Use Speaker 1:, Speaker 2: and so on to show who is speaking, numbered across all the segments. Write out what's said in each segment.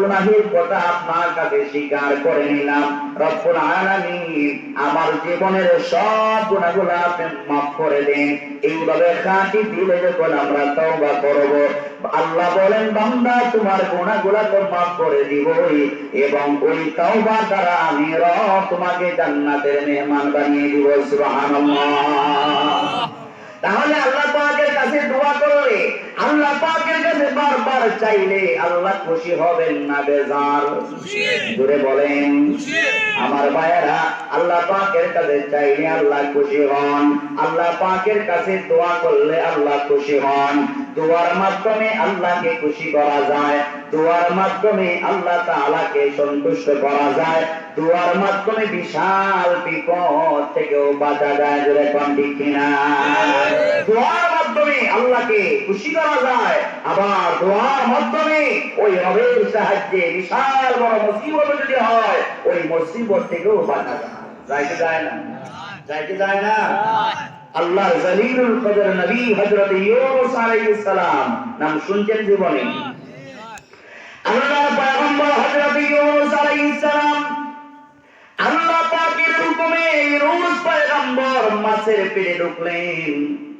Speaker 1: গুনাহের কথা আপনার কাছে স্বীকার করে নিলাম। রব্বুল আলামিন আমার জীবনের সব গুনাহগুলো আপনি মাফ করে দিন। এইভাবে খাঁটি দিলে যখন আমরা তওবা করব, আল্লাহ বলেন, বান্দা, তোমার গুনাহগুলো তো মাফ করে দিবই এবং ওই তওবা দ্বারা আমি রব তোমাকে জান্নাতের মেহমান বানিয়ে দিব। সুবহানাল্লাহ। তাহলে আল্লাহ পাকের কাছে দোয়া করলে আল্লাহ পাকের কাছে বারবার চাইলে আল্লাহ খুশি হবেন না বেজার। জুড়ে বলেন আমার ভাইয়েরা আল্লাহ পাকের কাছে চাইলে আল্লাহ খুশি হন। আল্লাহ পাকের কাছে দোয়া করলে আল্লাহ খুশি হন। দোয়ার মাধ্যমে আল্লাহকে খুশি করা যায়। দোয়ার মাধ্যমে আল্লাহ তাআলাকে সন্তুষ্ট করা যায়। দোয়ার মাধ্যমে বিশাল বিপদ থেকেও বাঁচা যায় জোরে কোন ঠিক কিনা? দোয়ার মাধ্যমে আল্লাহকে খুশি করা যায়। আবার দোয়ার মাধ্যমে ওই রবের সাহায্যে বিশাল বড় মুসিবত যদি হয়, ওই মুসিবত থেকেও বাঁচা যায়। যায় না? কি যায় না? আল্লাহ জলিলুল কদর নবী হযরত ইউনূস আলাইহিস সালাম নাম শুনছেন জীবনে। আল্লাহ পয়গম্বর হযরত ইউনূস আলাইহিস সালাম আল্লাহ পাকের হুকুমে ইউনূস পয়গম্বর মাছের পেটে ঢুকলেন।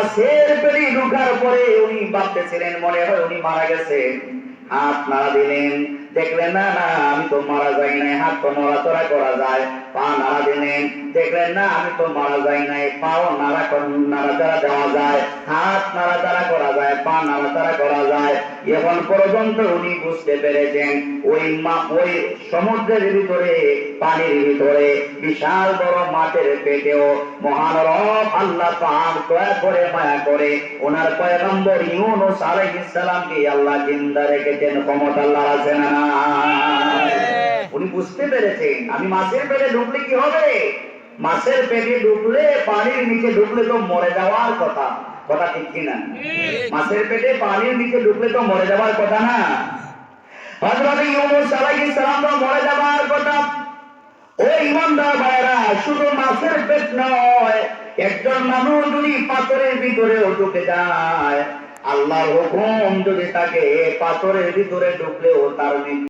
Speaker 1: মাছের পেটে ঢোকার পরে উনি ভাবতেছিলেন মনে হয় উনি মারা গেছেন। হাত না দিলেন দেখলেন না না, আমি তো মারা যাই নাই, হাত তো নড়াচড়া করা যায়, পা নাড়া দিলেন দেখলেন না, আমি তো মারা যাই নাই, পাও নাড়া নাড়াচাড়া দেওয়া যায়, হাত নাড়াচাড়া করা যায়, পা নাড়াচাড়া করা যায়। এখন পর্যন্ত উনি বুঝতে পেরেছেন, ওই মা, ওই সমুদ্রের ভিতরে, পানির ভিতরে, বিশাল বড় মাছের পেটেও মহান রব আল্লাহ পাক দয়া করে মায়া করে ওনার পয়গম্বর ইউনূস আলাইহিস সালামকে আল্লাহ জিন্দা রেখেছেন ক্ষমতা আল্লাহ আছে না? উনি বুঝতে পেরেছেন। আমি মাছের পেটে ঢুকলে কি হবে? মাছের পেটে ঢুকলে পানির নিচে ঢুকলে তো মরে যাওয়ার কথা। কথা ঠিক কিনা মাছের পেটে পানির নিচে ঢুকলে তো মরে যাওয়ার কথা না? হযরত ইউনূস আলাইহিস সালাম তো মরে যাওয়ার কথা। ও ইমানদার ভাইরা শুধু মাছের পেট নয় একজন মানুষ যদি পাথরের ভিতরেও ঢুকে যায় আল্লাহর হুকুম যদি তাকে পাথরের ভিতরে ঢুকলেও তার